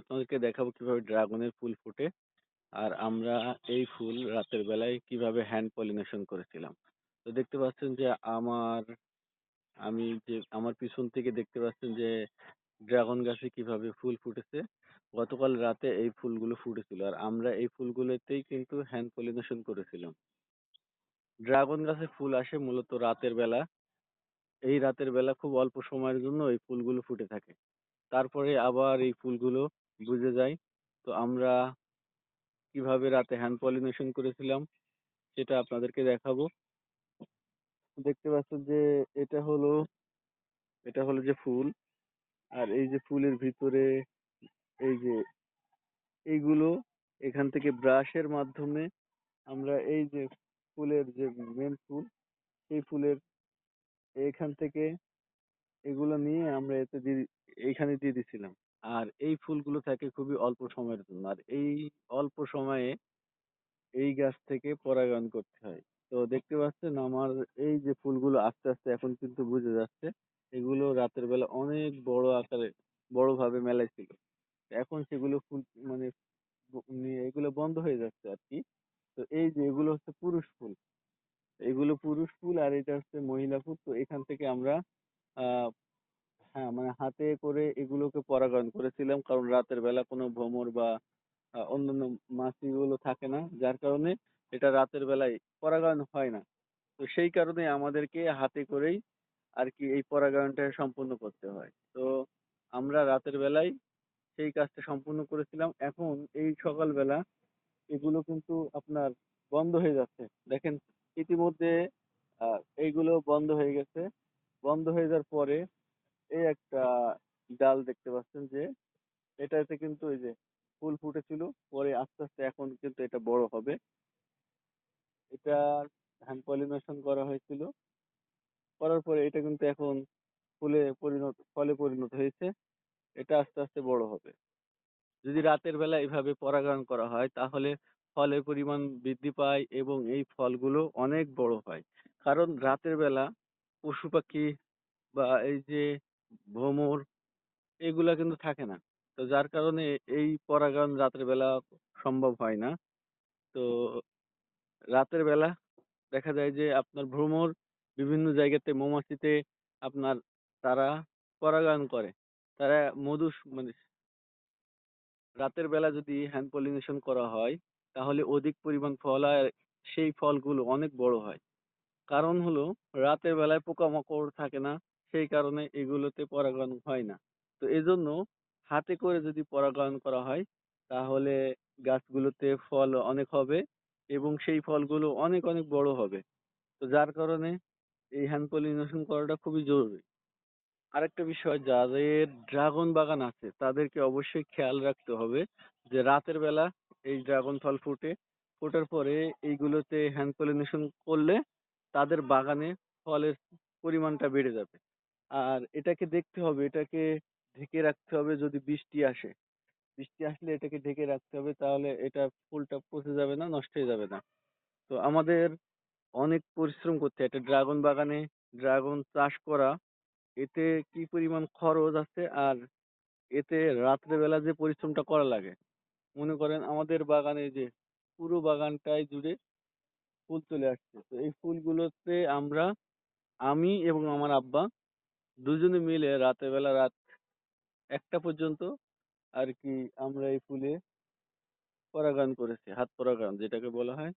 আপনাদেরকে দেখাবো কীভাবে ড্রাগনের ফুল ফোটে। আর আমরা এই ফুল রাতের বেলায় কীভাবে হ্যান্ড পলিনেশন করেছিলাম। তো দেখতে পাচ্ছেন যে আমার, আমি যে, আমার পিছন থেকে দেখতে পাচ্ছেন যে ড্রাগন গাছে কীভাবে ফুল ফুটেছে। গতকাল রাতে এই ফুলগুলো ফুটেছিল। আর আমরা এই ফুলগুলোতেই কিন্তু হ্যান্ড পলিনেশন করেছিলাম। ড্রাগন গাছে ফুল আসে মূলত রাতের বেলা। এই রাতের বেলা খুব অল্প সময়ের জন্য এই ফুলগুলো ফুটে থাকে। তারপরে আবার এই ফুলগুলো বুঝে যায়। তো আমরা কীভাবে রাতে হ্যান্ড পলিনেশন করেছিলাম, সেটা আপনাদেরকে দেখাবো। দেখতে পাচ্ছেন যে এটা হলো এটা হলো যে ফুল। আর এই যে ফুলের ভিতরে এই যে, এইগুলো এখান থেকে ব্রাশের মাধ্যমে আমরা এই যে ফুলের যে মেন ফুল, সেই ফুলের এখান থেকে এগুলো নিয়ে আমরা এতে এইখানে দিয়ে দিছিলাম। আর এই ফুলগুলো থাকে খুবই অল্প সময়ের জন্য। আর এই অল্প সময়ে এই গাছ থেকে পরাগায়ন করতে হয়। তো দেখতে পাচ্ছেন আমার এই যে ফুলগুলো আস্তে, আস্তে এখন কিন্তু বুঝে যাচ্ছে। এগুলো রাতের বেলা অনেক বড় আকারে বড়ভাবে মেলায় ছিল। এখন সেগুলো ফুল মানে এগুলো বন্ধ হয়ে যাচ্ছে আরকি। তো এই যে এগুলো হচ্ছে পুরুষ ফুল। এগুলো পুরুষ ফুল আর এটা হচ্ছে মহিলা ফুল। তো এখান থেকে আমরা আ হ্যাঁ, মানে হাতে করে এগুলোকে পরাগায়ন করেছিলাম। কারণ রাতের বেলা কোনো ভ্রমর বা অন্যান্য মাছিগুলো থাকে না। যার কারণে এটা রাতের বেলায় পরাগায়ন হয় না। তো সেই কারণে আমাদেরকে হাতে করেই আরকি এই পরাগায়নটা সম্পূর্ণ করতে হয়। তো আমরা রাতের বেলায় সেই কাজটা সম্পূর্ণ করেছিলাম। এখন এই সকালবেলা এগুলো কিন্তু আপনার বন্ধ হয়ে যাচ্ছে। দেখেন ইতিমধ্যে এইগুলো বন্ধ হয়ে গেছে। বন্ধ হয়ে যাওয়ার পরে এই একটা ডাল দেখতে পাচ্ছেন যে এটাতে কিন্তু এই যে ফুল ফুটেছিল। পরে আস্তে, আস্তে এখন কিন্তু এটা বড় হবে। এটা হ্যান্ড পলিনেশন করা হয়েছিল। করার পরে এটা কিন্তু এখন ফুলে পরিণত ফলে পরিণত হয়েছে। এটা আস্তে, আস্তে বড় হবে। যদি রাতের বেলা এভাবে পরাগায়ন করা হয় তাহলে ফলের পরিমাণ বৃদ্ধি পায় এবং এই ফলগুলো অনেক বড় হয়। কারণ রাতের বেলা পশু-পাখি বা এই যে ভ্রমর এগুলা কিন্তু থাকে না। তো যার কারণে এই পরাগায়ন রাতের বেলা সম্ভব হয় না। তো রাতের বেলা দেখা যায় যে আপনার ভ্রমর বিভিন্ন জায়গাতে মৌমাছিতে আপনার তারা পরাগায়ন করে। তারা মধু মানে রাতের বেলা যদি হ্যান্ড পলিনেশন করা হয়, তাহলে অধিক পরিমাণ ফল আর সেই ফলগুলো অনেক বড় হয়। কারণ হলো রাতের বেলায় পোকামাকড় থাকে না। সেই কারণে এগুলোতে পরাগায়ন হয় না। তো এজন্য হাতে করে যদি পরাগায়ন করা হয় তাহলে গাছগুলোতে ফল অনেক হবে এবং সেই ফলগুলো অনেক, অনেক বড় হবে। তো যার কারণে এই হ্যান্ড পলিনেশন করাটা খুবই জরুরি। আরেকটা বিষয় যাদের ড্রাগন বাগান আছে তাদেরকে অবশ্যই খেয়াল রাখতে হবে যে রাতের বেলা এই ড্রাগন ফল ফুটে। ফোটার পরে এইগুলোতে হ্যান্ড পলিনেশন করলে তাদের বাগানে ফলের পরিমাণটা বেড়ে যাবে। আর এটাকে দেখতে হবে, এটাকে ঢেকে রাখতে হবে যদি বৃষ্টি আসে। বৃষ্টি আসলে এটাকে ঢেকে রাখতে হবে তাহলে এটা ফুলটা পচে যাবে না, নষ্ট হয়ে যাবে না। তো আমাদের অনেক পরিশ্রম করতে হয়। একটা ড্রাগন বাগানে ড্রাগন চাষ করা এতে কি পরিমাণ খরচ আছে আর এতে রাত্রেবেলা যে পরিশ্রমটা করা লাগে। মনে করেন আমাদের বাগানে যে পুরো বাগানটাই জুড়ে ফুল চলে আসছে। তো এই ফুলগুলোতে আমরা আমি এবং আমার আব্বা দুজনে মিলে রাতের বেলা রাত একটা পর্যন্ত আর কি আমরা এই ফুলে পরাগায়ন করেছি। হাত পরাগায়ন যেটাকে বলা হয়।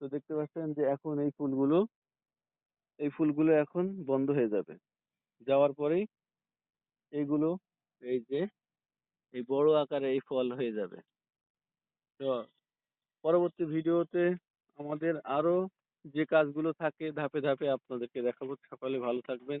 তো দেখতে পাচ্ছেন যে এখন এই ফুলগুলো এই ফুলগুলো এখন বন্ধ হয়ে যাবে। যাওয়ার পরেই এইগুলো এই যে এই বড় আকারে এই ফল হয়ে যাবে। তো পরবর্তী ভিডিওতে আমাদের আরও যে কাজগুলো থাকে ধাপে, ধাপে আপনাদেরকে দেখাবো। সকলে ভালো থাকবেন,